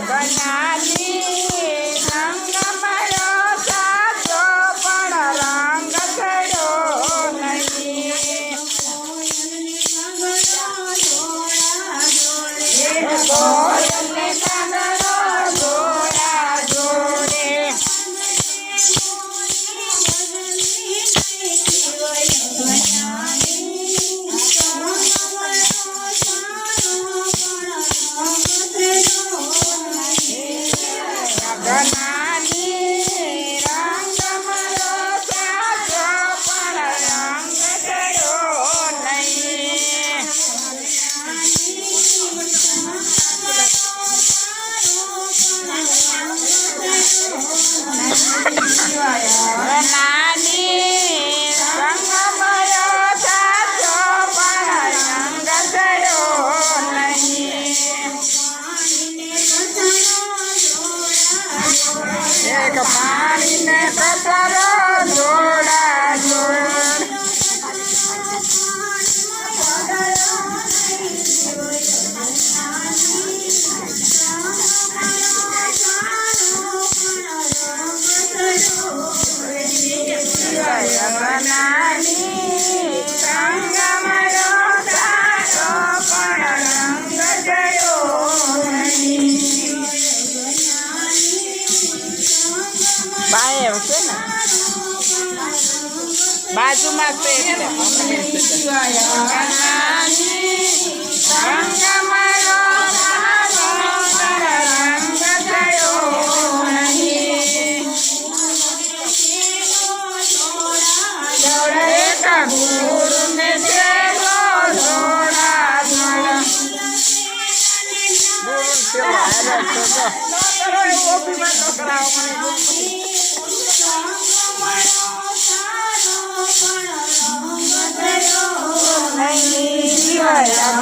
trabalhar. એક પાણીને કતરો જોડા. બાજુમાં છે છોકરાઓ મને 二十